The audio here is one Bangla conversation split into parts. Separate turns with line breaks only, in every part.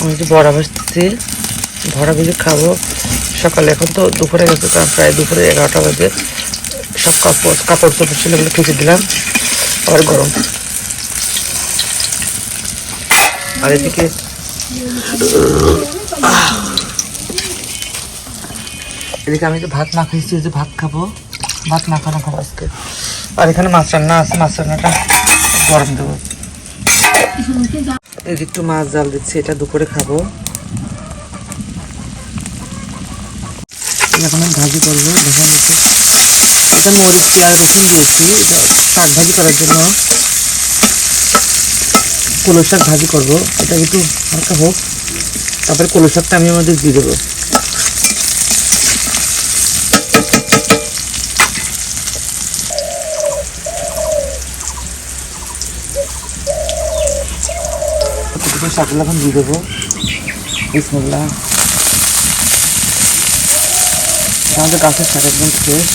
আমি যে বড়া ভাজতেছি বড়া ভেজে খাব। সকালে এখন তো দুপুরে গেছে কারণ প্রায় দুপুরে এগারোটা বাজে। সব কাপড় কাপড় চোপড় ছিল এগুলো দিলাম। আবার গরম। আর এদিকে এদিকে আমি তো ভাত না খাইছি যে ভাত খাব। ভাত না খানা খাব আজকে। আর এখানে মাছ রান্না আছে, মাছ রান্নাটা গরম দেবো। এদিকে একটু মাছ জাল দিচ্ছি, এটা দুপুরে খাব। এখন আমি ভাজি করব, দেখা যাচ্ছে এটা মরিচ, পেঁয়াজ, রসুন দিয়েছি। এটা শাক ভাজি করার জন্য। কলো শাক ভাজি করব। এটা একটু হালকা হোক। তারপরে কলো শাকটা আমি আমাদের দিয়ে দেবো। দুটো শাকগুলো এখন দিয়ে দেবো। বিসমুল্লাহ। আমাদের গাছের শাক একদম ফ্রেশ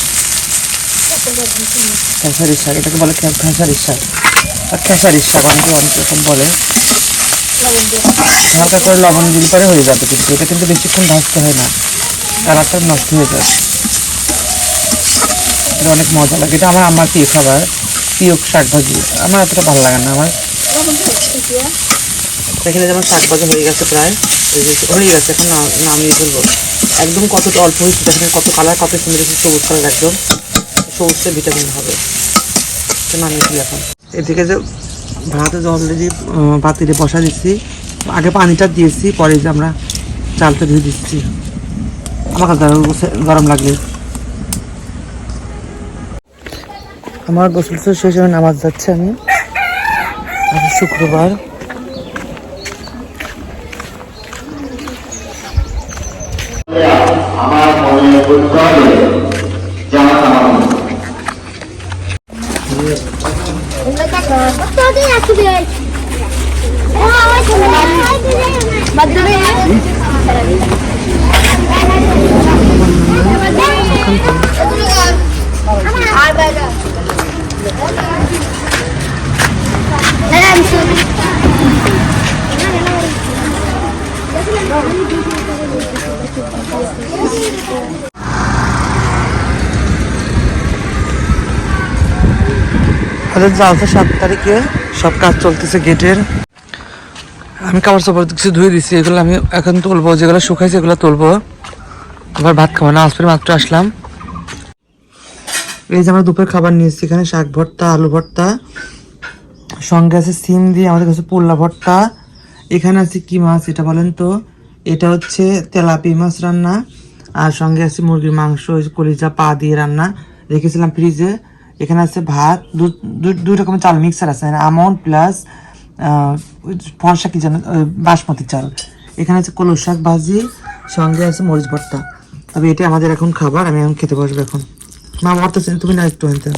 খেসারির শাক, এটাকে বলে খেসারির শাক। আর খেসারির শাক অনেকে অনেক রকম বলে। হালকা করে লবণ দিলে পরে হয়ে যাবে কিন্তু, এটা কিন্তু বেশিক্ষণ ভাজতে হয় না। কালারটা নষ্ট হয়ে যায়। এটা অনেক মজা লাগে। এটা আমার আমার প্রিয় খাবার প্রিয় শাক ভাজি। আমার এতটা ভালো লাগে না। আমার এখানে যেমন শাক ভাজা হয়ে গেছে প্রায় এই যে হয়ে গেছে এখন নামিয়ে ফেলব একদম কত অল্প হয়েছে দেখেন কত কালার কত সুন্দর হয়েছে সবুজ কালার একদম। সবুজটা ভিটামিন হবে। তো নামিয়ে ফেলি এখন। এদিকে যে ভাতে জল দিয়ে পাতিলে বসা দিচ্ছি আগে পানিটা দিয়েছি পরে যে আমরা চালটা ধুয়ে দিচ্ছি। আমার কাছে গরম লাগলে আমার গোসল শেষ হয়ে নামাজ যাচ্ছে আমি। আজ শুক্রবার।
আমার মনে করতে হবে জামাত আমার
Tadi
আমাদের সাত তারিখে সব কাজ চলতেছে গেটের। আমি কাপড় চাপড় কিছু ধুয়ে দিচ্ছি এগুলো আমি এখন তুলবো, যেগুলো শুকাইছে এগুলো তুলবো। আবার ভাত খাব, না আসলে মাত্র আসলাম। এই যে আমরা দুপুরে খাবার নিয়েছি, এখানে শাক ভর্তা, আলু ভর্তা, সঙ্গে আছে সিম দিয়ে আমাদের কাছে পোল্লা ভর্তা। এখানে আছে কি মাছ এটা বলেন তো? এটা হচ্ছে তেলাপি মাছ রান্না, আর সঙ্গে আছে মুরগির মাংস, কলিজা পা দিয়ে রান্না। রেখেছিলাম ফ্রিজে। এখানে আছে ভাত দুই রকমের চাল মিক্সার আছে। আমন প্লাস ফর্সা কি যেন বাসমতি চাল। এখানে আছে কলু শাক ভাজি, সঙ্গে আছে মরিচ ভর্তা। তবে এটা আমাদের এখন খাবার, আমি এখন খেতে বসবো এখন। মা ভর্তা তুমি না একটু আনতে